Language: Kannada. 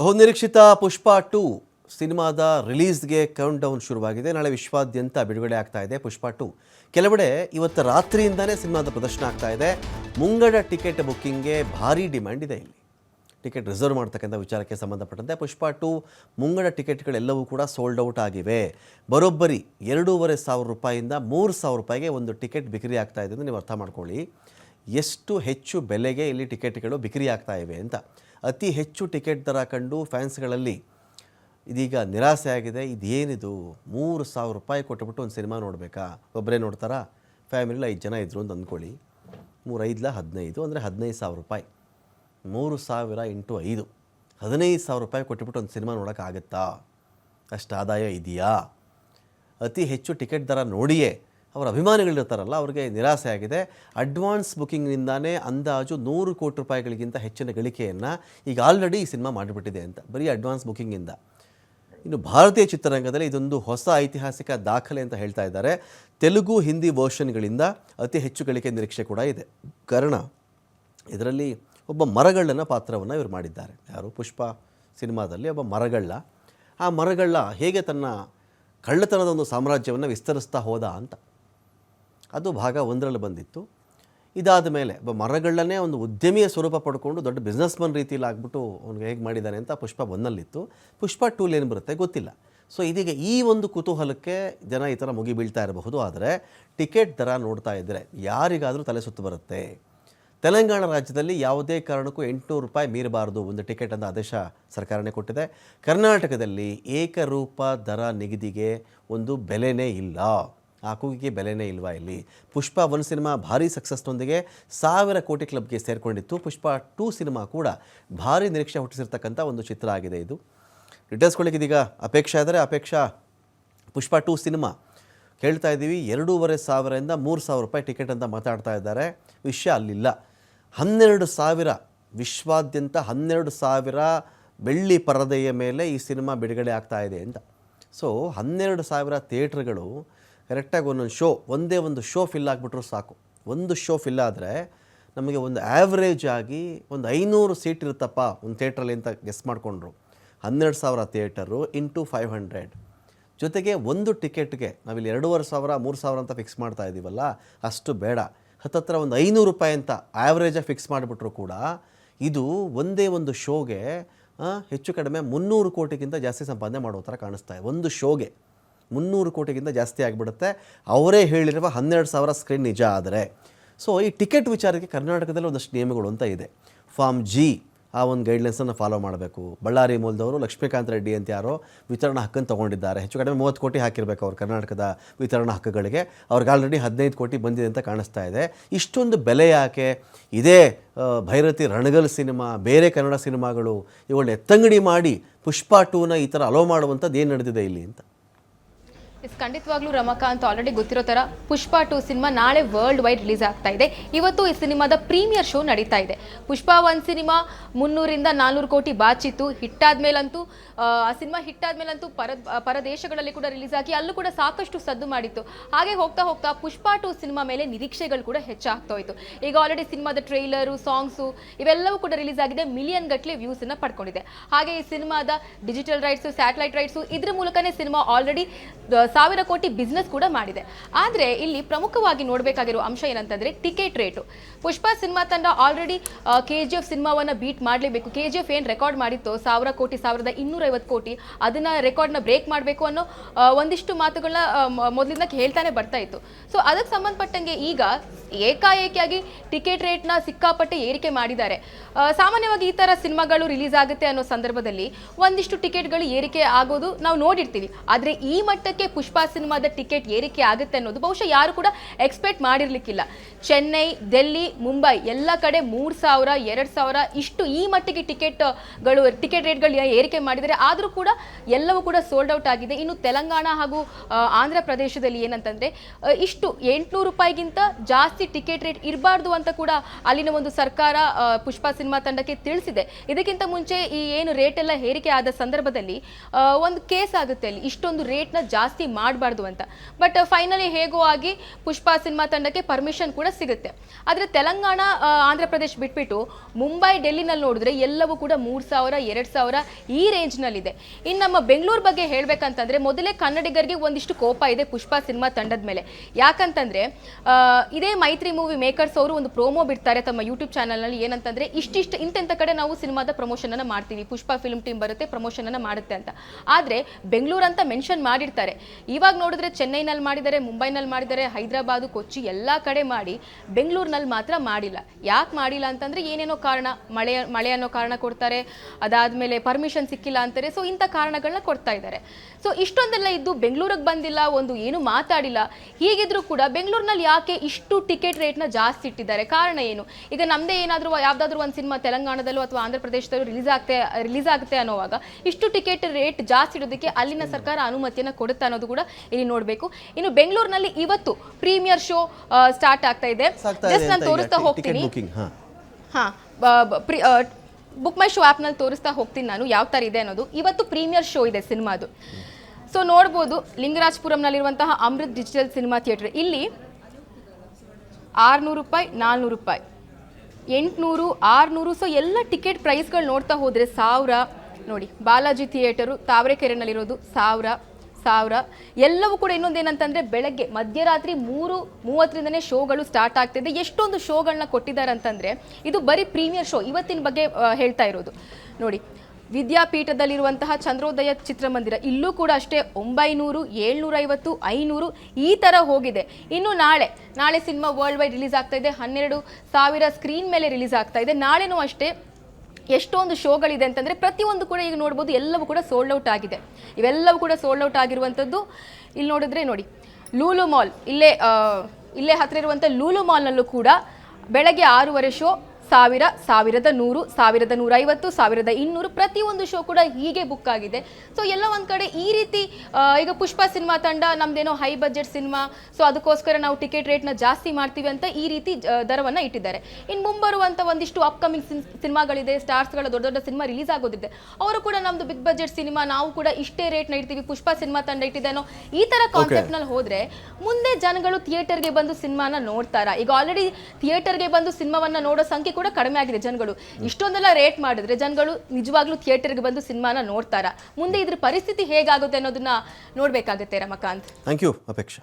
ಬಹುನಿರೀಕ್ಷಿತ ಪುಷ್ಪ ಟು ಸಿನಿಮಾದ ರಿಲೀಸ್ಗೆ ಕೌಂಟ್ ಡೌನ್ ಶುರುವಾಗಿದೆ. ನಾಳೆ ವಿಶ್ವಾದ್ಯಂತ ಬಿಡುಗಡೆ ಆಗ್ತಾ ಇದೆ ಪುಷ್ಪ ಟು. ಕೆಲವೆಡೆ ಇವತ್ತು ರಾತ್ರಿಯಿಂದನೇ ಸಿನಿಮಾದ ಪ್ರದರ್ಶನ ಆಗ್ತಾ ಇದೆ. ಮುಂಗಡ ಟಿಕೆಟ್ ಬುಕ್ಕಿಂಗ್ಗೆ ಭಾರಿ ಡಿಮ್ಯಾಂಡ್ ಇದೆ ಇಲ್ಲಿ. ಟಿಕೆಟ್ ರಿಸರ್ವ್ ಮಾಡ್ತಕ್ಕಂಥ ವಿಚಾರಕ್ಕೆ ಸಂಬಂಧಪಟ್ಟಂತೆ ಪುಷ್ಪ ಟು ಮುಂಗಡ ಟಿಕೆಟ್ಗಳೆಲ್ಲವೂ ಕೂಡ ಸೋಲ್ಡ್ ಔಟ್ ಆಗಿವೆ. ಬರೋಬ್ಬರಿ ಎರಡೂವರೆ ಸಾವಿರ ರೂಪಾಯಿಂದ ಮೂರು ಸಾವಿರ ರೂಪಾಯಿಗೆ ಒಂದು ಟಿಕೆಟ್ ಬಿಕ್ರಿ ಆಗ್ತಾ ಇದೆ ಅಂತ ನೀವು ಅರ್ಥ ಮಾಡ್ಕೊಳ್ಳಿ. ಎಷ್ಟು ಹೆಚ್ಚು ಬೆಲೆಗೆ ಇಲ್ಲಿ ಟಿಕೆಟ್ಗಳು ಬಿಕ್ರಿ ಆಗ್ತಾ ಇವೆ ಅಂತ. ಅತಿ ಹೆಚ್ಚು ಟಿಕೆಟ್ ದರ ಕಂಡು ಫ್ಯಾನ್ಸ್ಗಳಲ್ಲಿ ಇದೀಗ ನಿರಾಸೆ ಆಗಿದೆ. ಇದೇನಿದು? ಮೂರು ಸಾವಿರ ರೂಪಾಯಿ ಕೊಟ್ಟುಬಿಟ್ಟು ಒಂದು ಸಿನಿಮಾ ನೋಡಬೇಕಾ? ಒಬ್ಬರೇ ನೋಡ್ತಾರಾ? ಫ್ಯಾಮಿಲಿಲಿ ಐದು ಜನ ಇದ್ದರು ಅಂತ ಅಂದ್ಕೊಳ್ಳಿ. ಮೂರು ಐದಲ ಹದಿನೈದು ಅಂದರೆ ಹದಿನೈದು ಸಾವಿರ ರೂಪಾಯಿ. ಮೂರು ಸಾವಿರ ಇಂಟು ಐದು. ಹದಿನೈದು ಸಾವಿರ ರೂಪಾಯಿ ಕೊಟ್ಟುಬಿಟ್ಟು ಒಂದು ಸಿನಿಮಾ ನೋಡೋಕ್ಕಾಗತ್ತಾ ಅಷ್ಟು ಆದಾಯ ಇದೆಯಾ? ಅತಿ ಹೆಚ್ಚು ಟಿಕೆಟ್ ದರ ನೋಡಿಯೇ ಅವರ ಅಭಿಮಾನಿಗಳಿರ್ತಾರಲ್ಲ, ಅವ್ರಿಗೆ ನಿರಾಸೆ ಆಗಿದೆ. ಅಡ್ವಾನ್ಸ್ ಬುಕ್ಕಿಂಗ್ನಿಂದಾನೇ ಅಂದಾಜು ನೂರು ಕೋಟಿ ರೂಪಾಯಿಗಳಿಗಿಂತ ಹೆಚ್ಚಿನ ಗಳಿಕೆಯನ್ನು ಈಗ ಆಲ್ರೆಡಿ ಈ ಸಿನಿಮಾ ಮಾಡಿಬಿಟ್ಟಿದೆ ಅಂತ. ಬರೀ ಅಡ್ವಾನ್ಸ್ ಬುಕ್ಕಿಂಗಿಂದ ಇನ್ನು ಭಾರತೀಯ ಚಿತ್ರರಂಗದಲ್ಲಿ ಇದೊಂದು ಹೊಸ ಐತಿಹಾಸಿಕ ದಾಖಲೆ ಅಂತ ಹೇಳ್ತಾ ಇದ್ದಾರೆ. ತೆಲುಗು, ಹಿಂದಿ ವರ್ಷನ್ಗಳಿಂದ ಅತಿ ಹೆಚ್ಚು ಗಳಿಕೆ ನಿರೀಕ್ಷೆ ಕೂಡ ಇದೆ. ಕಾರಣ, ಇದರಲ್ಲಿ ಒಬ್ಬ ಮರಗಳ್ಳನ ಪಾತ್ರವನ್ನು ಇವರು ಮಾಡಿದ್ದಾರೆ. ಯಾರು? ಪುಷ್ಪ ಸಿನಿಮಾದಲ್ಲಿ ಒಬ್ಬ ಮರಗಳ್ಳ. ಆ ಮರಗಳ್ಳ ಹೇಗೆ ತನ್ನ ಕಳ್ಳತನದ ಒಂದು ಸಾಮ್ರಾಜ್ಯವನ್ನು ವಿಸ್ತರಿಸ್ತಾ ಹೋದ ಅಂತ. ಅದು ಭಾಗ ಒಂದರಲ್ಲಿ ಬಂದಿತ್ತು. ಇದಾದ ಮೇಲೆ ಒಬ್ಬ ಮರಗಳನ್ನೇ ಒಂದು ಉದ್ಯಮಿಯ ಸ್ವರೂಪ ಪಡ್ಕೊಂಡು ದೊಡ್ಡ ಬಿಸ್ನೆಸ್ ಮನ್ ರೀತಿಯಲ್ಲಿ ಆಗ್ಬಿಟ್ಟು ಅವ್ನಿಗೆ ಹೇಗೆ ಮಾಡಿದ್ದಾನೆ ಅಂತ ಪುಷ್ಪ ಒಂದಲ್ಲಿತ್ತು. ಪುಷ್ಪ ಟೂಲ್ ಏನು ಬರುತ್ತೆ ಗೊತ್ತಿಲ್ಲ. ಸೊ ಇದೀಗ ಈ ಒಂದು ಕುತೂಹಲಕ್ಕೆ ಜನ ಈ ಥರ ಮುಗಿ ಬೀಳ್ತಾ ಇರಬಹುದು. ಆದರೆ ಟಿಕೆಟ್ ದರ ನೋಡ್ತಾ ಇದ್ದರೆ ಯಾರಿಗಾದರೂ ತಲೆ ಸುತ್ತು ಬರುತ್ತೆ. ತೆಲಂಗಾಣ ರಾಜ್ಯದಲ್ಲಿ ಯಾವುದೇ ಕಾರಣಕ್ಕೂ ಎಂಟುನೂರು ರೂಪಾಯಿ ಮೀರಬಾರದು ಒಂದು ಟಿಕೆಟ್ ಅಂತ ಆದೇಶ ಸರ್ಕಾರನೇ ಕೊಟ್ಟಿದೆ. ಕರ್ನಾಟಕದಲ್ಲಿ ಏಕರೂಪ ದರ ನಿಗದಿಗೆ ಒಂದು ಬೆಲೆನೇ ಇಲ್ಲ. ಆ ಕೂಗಿಗೆ ಬೆಲೆನೇ ಇಲ್ವಾ ಇಲ್ಲಿ? ಪುಷ್ಪ ಒನ್ ಸಿನಿಮಾ ಭಾರಿ ಸಕ್ಸಸ್ನೊಂದಿಗೆ ಸಾವಿರ ಕೋಟಿ ಕ್ಲಬ್ಗೆ ಸೇರಿಕೊಂಡಿತ್ತು. ಪುಷ್ಪ ಟೂ ಸಿನಿಮಾ ಕೂಡ ಭಾರಿ ನಿರೀಕ್ಷೆ ಹುಟ್ಟಿಸಿರ್ತಕ್ಕಂಥ ಒಂದು ಚಿತ್ರ ಆಗಿದೆ ಇದು. ಡೀಟೇಲ್ಸ್ಗಳಿಗೆ ಇದೀಗ ಅಪೇಕ್ಷೆ ಆದರೆ ಅಪೇಕ್ಷಾ ಪುಷ್ಪ ಟೂ ಸಿನಿಮಾ. ಕೇಳ್ತಾ ಇದ್ದೀವಿ, ಎರಡೂವರೆ ಸಾವಿರದಿಂದ ಮೂರು ಸಾವಿರ ರೂಪಾಯಿ ಟಿಕೆಟ್ ಅಂತ ಮಾತಾಡ್ತಾ ಇದ್ದಾರೆ. ವಿಷಯ ಅಲ್ಲಿಲ್ಲ. ಹನ್ನೆರಡು ಸಾವಿರ, ವಿಶ್ವಾದ್ಯಂತ ಹನ್ನೆರಡು ಸಾವಿರ ಬೆಳ್ಳಿ ಪರದೆಯ ಮೇಲೆ ಈ ಸಿನಿಮಾ ಬಿಡುಗಡೆ ಆಗ್ತಾ ಇದೆ ಅಂತ. ಸೊ ಹನ್ನೆರಡು ಸಾವಿರ ಥಿಯೇಟ್ರ್ಗಳು ಕರೆಕ್ಟಾಗಿ ಒಂದೊಂದು ಶೋ, ಒಂದೇ ಒಂದು ಶೋ ಫಿಲ್ ಆಗಿಬಿಟ್ರು ಸಾಕು. ಒಂದು ಶೋ ಫಿಲ್ ಆದರೆ ನಮಗೆ ಒಂದು ಆ್ಯಾವ್ರೇಜ್ ಆಗಿ ಒಂದು ಐನೂರು ಸೀಟ್ ಇರುತ್ತಪ್ಪ ಒಂದು ಥಿಯೇಟ್ರಲ್ಲಿ ಅಂತ ಗೆಸ್ ಮಾಡಿಕೊಂಡ್ರು. ಹನ್ನೆರಡು ಸಾವಿರ ಥಿಯೇಟರು ಇಂಟು ಫೈವ್ ಹಂಡ್ರೆಡ್ ಜೊತೆಗೆ ಒಂದು ಟಿಕೆಟ್ಗೆ ನಾವಿಲ್ಲಿ ಎರಡೂವರೆ ಸಾವಿರ, ಮೂರು ಸಾವಿರ ಅಂತ ಫಿಕ್ಸ್ ಮಾಡ್ತಾ ಇದ್ದೀವಲ್ಲ ಅಷ್ಟು ಬೇಡ. ಹತ್ತತ್ರ ಒಂದು ಐನೂರು ರೂಪಾಯಿ ಅಂತ ಆ್ಯಾವ್ರೇಜಾಗಿ ಫಿಕ್ಸ್ ಮಾಡಿಬಿಟ್ರು ಕೂಡ ಇದು ಒಂದೇ ಒಂದು ಶೋಗೆ ಹೆಚ್ಚು ಕಡಿಮೆ ಮುನ್ನೂರು ಕೋಟಿಗಿಂತ ಜಾಸ್ತಿ ಸಂಪಾದನೆ ಮಾಡೋ ಥರ ಕಾಣಿಸ್ತಾ ಇದೆ. ಒಂದು ಶೋಗೆ ಮುನ್ನೂರು ಕೋಟಿಗಿಂತ ಜಾಸ್ತಿ ಆಗಿಬಿಡುತ್ತೆ. ಅವರೇ ಹೇಳಿರುವ ಹನ್ನೆರಡು ಸಾವಿರ ಸ್ಕ್ರೀನ್ ನಿಜ ಆದರೆ. ಸೊ ಈ ಟಿಕೆಟ್ ವಿಚಾರಕ್ಕೆ ಕರ್ನಾಟಕದಲ್ಲಿ ಒಂದಷ್ಟು ನಿಯಮಗಳು ಅಂತ ಇದೆ. ಫಾರ್ಮ್ ಜಿ ಆ ಒಂದು ಗೈಡ್ಲೈನ್ಸನ್ನು ಫಾಲೋ ಮಾಡಬೇಕು. ಬಳ್ಳಾರಿ ಮೂಲದವರು ಲಕ್ಷ್ಮೀಕಾಂತ್ ರೆಡ್ಡಿ ಅಂತ ಯಾರೋ ವಿತರಣಾ ಹಕ್ಕನ್ನು ತೊಗೊಂಡಿದ್ದಾರೆ. ಹೆಚ್ಚು ಕಡಿಮೆ ಮೂವತ್ತು ಕೋಟಿ ಹಾಕಿರಬೇಕು ಅವ್ರು ಕರ್ನಾಟಕದ ವಿತರಣಾ ಹಕ್ಕುಗಳಿಗೆ. ಅವ್ರಿಗೆ ಆಲ್ರೆಡಿ ಹದಿನೈದು ಕೋಟಿ ಬಂದಿದೆ ಅಂತ ಕಾಣಿಸ್ತಾ ಇದೆ. ಇಷ್ಟೊಂದು ಬೆಲೆ ಯಾಕೆ? ಇದೇ ಭೈರತಿ ರಣಗಲ್ ಸಿನಿಮಾ, ಬೇರೆ ಕನ್ನಡ ಸಿನಿಮಾಗಳು ಇವುಗಳನ್ನ ಎತ್ತಂಗಡಿ ಮಾಡಿ ಪುಷ್ಪ ಟೂನ ಈ ಥರ ಅಲೋ ಮಾಡುವಂಥದ್ದು ಏನು ನಡೆದಿದೆ ಇಲ್ಲಿ ಅಂತ? ಎಸ್ ಖಂಡಿತವಾಗ್ಲೂ ರಮಕಾಂತ್ ಆಲ್ರೆಡಿ ಗೊತ್ತಿರೋ ತರ ಪುಷ್ಪ ಟು ಸಿನಿಮಾ ನಾಳೆ ವರ್ಲ್ಡ್ ವೈಡ್ ರಿಲೀಸ್ ಆಗ್ತಾ ಇದೆ. ಇವತ್ತು ಈ ಸಿನಿಮಾದ ಪ್ರೀಮಿಯರ್ ಶೋ ನಡೀತಾ ಇದೆ. ಪುಷ್ಪ ಒನ್ ಸಿನಿಮಾ ಮುನ್ನೂರಿಂದ ನಾನ್ನೂರು ಕೋಟಿ ಬಾಚಿತ್ತು. ಹಿಟ್ಟಾದ ಮೇಲಂತೂ ಆ ಸಿನಿಮಾ ಹಿಟ್ಟಾದ್ಮೇಲಂತೂ ಪರ ಪರ ದೇಶಗಳಲ್ಲಿ ಕೂಡ ರಿಲೀಸ್ ಆಗಿ ಅಲ್ಲೂ ಕೂಡ ಸಾಕಷ್ಟು ಸದ್ದು ಮಾಡಿತ್ತು. ಹಾಗೆ ಹೋಗ್ತಾ ಹೋಗ್ತಾ ಪುಷ್ಪ ಟು ಸಿನಿಮಾ ಮೇಲೆ ನಿರೀಕ್ಷೆಗಳು ಕೂಡ ಹೆಚ್ಚಾಗ್ತಾ ಹೋಯ್ತು. ಈಗ ಆಲ್ರೆಡಿ ಸಿನಿಮಾದ ಟ್ರೈಲರು ಸಾಂಗ್ಸು ಇವೆಲ್ಲವೂ ಕೂಡ ರಿಲೀಸ್ ಆಗಿದೆ. ಮಿಲಿಯನ್ ಗಟ್ಟಲೆ ವ್ಯೂಸ್ ಅನ್ನ ಪಡ್ಕೊಂಡಿದೆ. ಹಾಗೆ ಈ ಸಿನಿಮಾದ ಡಿಜಿಟಲ್ ರೈಟ್ಸು ಸ್ಯಾಟಲೈಟ್ ರೈಟ್ಸು ಇದ್ರ ಮೂಲಕನೇ ಸಿನಿಮಾ ಆಲ್ರೆಡಿ ಸಾವಿರ ಕೋಟಿ ಬಿಸ್ನೆಸ್ ಕೂಡ ಮಾಡಿದೆ. ಆದರೆ ಇಲ್ಲಿ ಪ್ರಮುಖವಾಗಿ ನೋಡಬೇಕಾಗಿರೋ ಅಂಶ ಏನಂತಂದ್ರೆ ಟಿಕೆಟ್ ರೇಟು. ಪುಷ್ಪ ಸಿನಿಮಾ ತಂಡ ಆಲ್ರೆಡಿ ಕೆ ಜಿ ಎಫ್ ಸಿನಿಮಾವನ್ನ ಬೀಟ್ ಮಾಡಲೇಬೇಕು. ಕೆ ಜಿ ಎಫ್ ಏನು ರೆಕಾರ್ಡ್ ಮಾಡಿತ್ತು ಸಾವಿರ ಕೋಟಿ, ಸಾವಿರದ ಇನ್ನೂರೈವತ್ತು ಕೋಟಿ, ಅದನ್ನ ರೆಕಾರ್ಡ್ನ ಬ್ರೇಕ್ ಮಾಡಬೇಕು ಅನ್ನೋ ಒಂದಿಷ್ಟು ಮಾತುಗಳನ್ನ ಮೊದಲಿಂದ ಹೇಳ್ತಾನೆ ಬರ್ತಾ ಇತ್ತು. ಸೊ ಅದಕ್ಕೆ ಸಂಬಂಧಪಟ್ಟಂಗೆ ಈಗ ಏಕಾಏಕಿಯಾಗಿ ಟಿಕೆಟ್ ರೇಟ್ನ ಸಿಕ್ಕಾಪಟ್ಟೆ ಏರಿಕೆ ಮಾಡಿದ್ದಾರೆ. ಸಾಮಾನ್ಯವಾಗಿ ಈ ಥರ ಸಿನಿಮಾಗಳು ರಿಲೀಸ್ ಆಗುತ್ತೆ ಅನ್ನೋ ಸಂದರ್ಭದಲ್ಲಿ ಒಂದಿಷ್ಟು ಟಿಕೆಟ್ಗಳು ಏರಿಕೆ ಆಗೋದು ನಾವು ನೋಡಿರ್ತೀವಿ. ಆದರೆ ಈ ಮಟ್ಟಕ್ಕೆ ಪುಷ್ಪ ಸಿನಿಮಾದ ಟಿಕೆಟ್ ಏರಿಕೆ ಆಗುತ್ತೆ ಅನ್ನೋದು ಬಹುಶಃ ಯಾರು ಕೂಡ ಎಕ್ಸ್ಪೆಕ್ಟ್ ಮಾಡಿರ್ಲಿಕ್ಕಿಲ್ಲ. ಚೆನ್ನೈ ಡೆಲ್ಲಿ ಮುಂಬೈ ಎಲ್ಲ ಕಡೆ ಮೂರು ಸಾವಿರ, ಎರಡು ಸಾವಿರ ಇಷ್ಟು ಈ ಮಟ್ಟಿಗೆ ಟಿಕೆಟ್ಗಳು ಟಿಕೆಟ್ ರೇಟ್ಗಳು ಏರಿಕೆ ಮಾಡಿದರೆ ಆದರೂ ಕೂಡ ಎಲ್ಲವೂ ಕೂಡ ಸೋಲ್ಡ್ ಔಟ್ ಆಗಿದೆ. ಇನ್ನು ತೆಲಂಗಾಣ ಹಾಗೂ ಆಂಧ್ರ ಪ್ರದೇಶದಲ್ಲಿ ಏನಂತಂದರೆ ಇಷ್ಟು ಎಂಟುನೂರು ರೂಪಾಯಿಗಿಂತ ಜಾಸ್ತಿ ಟಿಕೆಟ್ ರೇಟ್ ಇರಬಾರ್ದು ಅಂತ ಕೂಡ ಅಲ್ಲಿನ ಒಂದು ಸರ್ಕಾರ ಪುಷ್ಪಾ ಸಿನಿಮಾ ತಂಡಕ್ಕೆ ತಿಳಿಸಿದೆ. ಇದಕ್ಕಿಂತ ಮುಂಚೆ ಈ ಏನು ರೇಟ್ ಎಲ್ಲ ಏರಿಕೆ ಆದ ಸಂದರ್ಭದಲ್ಲಿ ಒಂದು ಕೇಸ್ ಆಗುತ್ತೆ ಅಲ್ಲಿ. ಇಷ್ಟೊಂದು ರೇಟ್ನ ಜಾಸ್ತಿ ಮಾಡಬಾರ್ದು ಅಂತ. ಬಟ್ ಫೈನಲಿ ಹೇಗೋ ಆಗಿ ಪುಷ್ಪ ಸಿನಿಮಾ ತಂಡಕ್ಕೆ ಪರ್ಮಿಷನ್ ಕೂಡ ಸಿಗುತ್ತೆ. ಆದರೆ ತೆಲಂಗಾಣ ಆಂಧ್ರ ಪ್ರದೇಶ್ ಬಿಟ್ಬಿಟ್ಟು ಮುಂಬೈ, ಡೆಲ್ಲಿನಲ್ಲಿ ನೋಡಿದ್ರೆ ಎಲ್ಲವೂ ಕೂಡ ಮೂರು ಸಾವಿರ, ಎರಡು ಸಾವಿರ ಈ ರೇಂಜ್ನಲ್ಲಿದೆ. ಇನ್ನು ನಮ್ಮ ಬೆಂಗಳೂರು ಬಗ್ಗೆ ಹೇಳಬೇಕಂತಂದರೆ ಮೊದಲೇ ಕನ್ನಡಿಗರಿಗೆ ಒಂದಿಷ್ಟು ಕೋಪ ಇದೆ ಪುಷ್ಪ ಸಿನಿಮಾ ತಂಡದ ಮೇಲೆ. ಯಾಕಂತಂದ್ರೆ ಇದೇ ಮೈತ್ರಿ ಮೂವಿ ಮೇಕರ್ಸ್ ಅವರು ಒಂದು ಪ್ರೋಮೋ ಬಿಡ್ತಾರೆ ತಮ್ಮ ಯೂಟ್ಯೂಬ್ ಚಾನಲ್ನಲ್ಲಿ. ಏನಂತಂದ್ರೆ ಇಷ್ಟಿಷ್ಟು ಇಂತೆಂಥ ಕಡೆ ನಾವು ಸಿನಿಮಾದ ಪ್ರಮೋಷನ್ ಅನ್ನ ಮಾಡ್ತೀವಿ. ಪುಷ್ಪ ಫಿಲ್ಮ್ ಟೀಮ್ ಬರುತ್ತೆ ಪ್ರಮೋಷನ್ ಅನ್ನ ಮಾಡುತ್ತೆ ಅಂತ. ಆದರೆ ಬೆಂಗಳೂರು ಅಂತ ಮೆನ್ಷನ್ ಮಾಡಿರ್ತಾರೆ. ಇವಾಗ ನೋಡಿದ್ರೆ ಚೆನ್ನೈನಲ್ಲಿ ಮಾಡಿದ್ದಾರೆ, ಮುಂಬೈನಲ್ಲಿ ಮಾಡಿದ್ದಾರೆ, ಹೈದರಾಬಾದು, ಕೊಚ್ಚಿ ಎಲ್ಲ ಕಡೆ ಮಾಡಿ ಬೆಂಗಳೂರಿನಲ್ಲಿ ಮಾತ್ರ ಮಾಡಿಲ್ಲ. ಯಾಕೆ ಮಾಡಿಲ್ಲ ಅಂತಂದ್ರೆ ಏನೇನೋ ಕಾರಣ, ಮಳೆ ಮಳೆ ಅನ್ನೋ ಕಾರಣ ಕೊಡ್ತಾರೆ, ಅದಾದ್ಮೇಲೆ ಪರ್ಮಿಷನ್ ಸಿಕ್ಕಿಲ್ಲ ಅಂತಾರೆ ಸೊ ಇಂಥ ಕಾರಣಗಳನ್ನ ಕೊಡ್ತಾ ಇದ್ದಾರೆ. ಸೊ ಇಷ್ಟೊಂದೆಲ್ಲ ಇದ್ದು ಬೆಂಗಳೂರಿಗೆ ಬಂದಿಲ್ಲ, ಒಂದು ಏನು ಮಾತಾಡಿಲ್ಲ. ಹೀಗಿದ್ರೂ ಕೂಡ ಬೆಂಗಳೂರಿನಲ್ಲಿ ಯಾಕೆ ಇಷ್ಟು ಟಿಕೆಟ್ ರೇಟ್ನ ಜಾಸ್ತಿ ಇಟ್ಟಿದ್ದಾರೆ? ಕಾರಣ ಏನು? ಈಗ ನಮ್ಮದೇ ಏನಾದರೂ ಯಾವುದಾದ್ರೂ ಒಂದು ಸಿನಿಮಾ ತೆಲಂಗಾಣದಲ್ಲೂ ಅಥವಾ ಆಂಧ್ರ ಪ್ರದೇಶದಲ್ಲೂ ರಿಲೀಸ್ ಆಗ್ತೆ, ರಿಲೀಸ್ ಆಗುತ್ತೆ ಅನ್ನೋವಾಗ ಇಷ್ಟು ಟಿಕೆಟ್ ರೇಟ್ ಜಾಸ್ತಿ ಇಡೋದಕ್ಕೆ ಅಲ್ಲಿನ ಸರ್ಕಾರ ಅನುಮತಿಯನ್ನು ಕೊಡುತ್ತೆ ಅನ್ನೋದು ಕೂಡ ಇಲ್ಲಿ ನೋಡಬೇಕು. ಇನ್ನು ಬೆಂಗಳೂರಿನಲ್ಲಿ ಇವತ್ತು ಪ್ರೀಮಿಯರ್ ಶೋ ಸ್ಟಾರ್ಟ್ ಆಗ್ತಾ ಇದೆ. ಸಾಗ್ತಾ ಜಸ್ಟ್ ನಾನು ತೋರಿಸ್ತಾ ಹೋಗ್ತೀನಿ. ಹಾಂ. ಬುಕ್ ಮೈ ಶೋ ಆ್ಯಪ್ನಲ್ಲಿ ತೋರಿಸ್ತಾ ಹೋಗ್ತೀನಿ ನಾನು ಯಾವ ಥರ ಇದೆ ಅನ್ನೋದು. ಇವತ್ತು ಪ್ರೀಮಿಯರ್ ಶೋ ಇದೆ ಸಿನಿಮಾದು. ಸೊ ನೋಡ್ಬೋದು ಲಿಂಗರಾಜ್ಪುರಂನಲ್ಲಿರುವಂತಹ ಅಮೃತ್ ಡಿಜಿಟಲ್ ಸಿನಿಮಾ ಥಿಯೇಟರ್ ಇಲ್ಲಿ ಆರುನೂರು ರೂಪಾಯಿ ನಾಲ್ನೂರು ರೂಪಾಯಿ. ಎಂಟುನೂರು ಆರುನೂರು ಸೊ ಎಲ್ಲ ಟಿಕೆಟ್ ಪ್ರೈಸ್ಗಳು ನೋಡ್ತಾ ಹೋದರೆ ಸಾವಿರ ನೋಡಿ ಬಾಲಾಜಿ ಥಿಯೇಟರು ತಾವರೆಕೆರೆನಲ್ಲಿರೋದು ಸಾವಿರ. ಸಾವಿರ. ಎಲ್ಲವೂ ಕೂಡ ಇನ್ನೊಂದೇನಂತಂದ್ರೆ ಬೆಳಗ್ಗೆ, ಮಧ್ಯರಾತ್ರಿ ಮೂರು, ಮೂವತ್ತರಿಂದನೇ ಶೋಗಳು ಸ್ಟಾರ್ಟ್ ಆಗ್ತಿದೆ. ಎಷ್ಟೊಂದು ಶೋಗಳನ್ನ ಕೊಟ್ಟಿದ್ದಾರೆ ಅಂತಂದ್ರೆ ಇದು ಬರೀ ಪ್ರೀಮಿಯರ್ ಶೋ, ಇವತ್ತಿನ ಬಗ್ಗೆ ಹೇಳ್ತಾ ಇರೋದು. ನೋಡಿ, ವಿದ್ಯಾಪೀಠದಲ್ಲಿರುವಂತಹ ಚಂದ್ರೋದಯ ಚಿತ್ರಮಂದಿರ, ಇಲ್ಲೂ ಕೂಡ ಅಷ್ಟೇ ಒಂಬೈನೂರು ಏಳ್ನೂರ ಐವತ್ತು ಐನೂರು ಈ ಥರ ಹೋಗಿದೆ. ಇನ್ನು ನಾಳೆ ನಾಳೆ ಸಿನಿಮಾ ವರ್ಲ್ಡ್ ವೈಡ್ ರಿಲೀಸ್ ಆಗ್ತಾ ಇದೆ. ಹನ್ನೆರಡು ಸಾವಿರ ಸ್ಕ್ರೀನ್ ಮೇಲೆ ರಿಲೀಸ್ ಆಗ್ತಾ ಇದೆ. ನಾಳೆನೂ ಅಷ್ಟೇ ಎಷ್ಟೊಂದು ಶೋಗಳಿದೆ ಅಂತಂದರೆ ಪ್ರತಿಯೊಂದು ಕೂಡ ಈಗ ನೋಡ್ಬೋದು ಎಲ್ಲವೂ ಕೂಡ ಸೋಲ್ಡ್ ಔಟ್ ಆಗಿದೆ. ಇವೆಲ್ಲವೂ ಕೂಡ ಸೋಲ್ಡ್ ಔಟ್ ಆಗಿರುವಂಥದ್ದು ಇಲ್ಲಿ ನೋಡಿದ್ರೆ ನೋಡಿ, ಲೂಲು ಮಾಲ್, ಇಲ್ಲೇ ಇಲ್ಲೇ ಹತ್ತಿರ ಇರುವಂಥ ಲೂಲು ಮಾಲ್ನಲ್ಲೂ ಕೂಡ ಬೆಳಗ್ಗೆ ಆರೂವರೆ ಶೋ ಸಾವಿರ ಸಾವಿರದ ನೂರು ಸಾವಿರದ ನೂರೈವತ್ತು ಸಾವಿರದ ಇನ್ನೂರು ಪ್ರತಿಯೊಂದು ಶೋ ಕೂಡ ಹೀಗೆ ಬುಕ್ ಆಗಿದೆ. ಸೊ ಎಲ್ಲ ಒಂದು ಕಡೆ ಈ ರೀತಿ ಈಗ ಪುಷ್ಪ ಸಿನಿಮಾ ತಂಡ ನಮ್ದೇನೋ ಹೈ ಬಜೆಟ್ ಸಿನಿಮಾ ಸೊ ಅದಕ್ಕೋಸ್ಕರ ನಾವು ಟಿಕೆಟ್ ರೇಟ್ನ ಜಾಸ್ತಿ ಮಾಡ್ತೀವಿ ಅಂತ ಈ ರೀತಿ ದರವನ್ನು ಇಟ್ಟಿದ್ದಾರೆ. ಇನ್ನು ಮುಂಬರುವಂಥ ಒಂದಿಷ್ಟು ಅಪ್ಕಮಿಂಗ್ ಸಿನಿಮಾಗಳಿದೆ ಸ್ಟಾರ್ಸ್ಗಳ ದೊಡ್ಡ ದೊಡ್ಡ ಸಿನಿಮಾ ರಿಲೀಸ್ ಆಗೋದಿದೆ. ಅವರು ಕೂಡ ನಮ್ದು ಬಿಗ್ ಬಜೆಟ್ ಸಿನಿಮಾ ನಾವು ಕೂಡ ಇಷ್ಟೇ ರೇಟ್ನ ಇಡ್ತೀವಿ. ಪುಷ್ಪ ಸಿನಿಮಾ ತಂಡ ಇಟ್ಟಿದ್ದೇನೋ ಈ ಥರ ಕಾನ್ಸೆಪ್ಟ್ನಲ್ಲಿ ಹೋದ್ರೆ ಮುಂದೆ ಜನಗಳು ಥಿಯೇಟರ್ಗೆ ಬಂದು ಸಿನಿಮಾನ ನೋಡ್ತಾರಾ? ಈಗ ಆಲ್ರೆಡಿ ಥಿಯೇಟರ್ಗೆ ಬಂದು ಸಿನಿಮಾವನ್ನು ನೋಡೋ ಸಂಖ್ಯೆ ಕೂಡ ಕಡಿಮೆ ಆಗಿದೆ ಜನಗಳು. ಇಷ್ಟೊಂದೆಲ್ಲ ರೇಟ್ ಮಾಡಿದ್ರೆ ಜನಗಳು ನಿಜವಾಗ್ಲೂ ಥಿಯೇಟರ್ಗೆ ಬಂದು ಸಿನಿಮಾನ ನೋಡ್ತಾರ? ಮುಂದೆ ಇದ್ರ ಪರಿಸ್ಥಿತಿ ಹೇಗಾಗುತ್ತೆ ಅನ್ನೋದನ್ನ ನೋಡ್ಬೇಕಾಗುತ್ತೆ ರಮಕಾಂತ್. Thank you, Apeksha.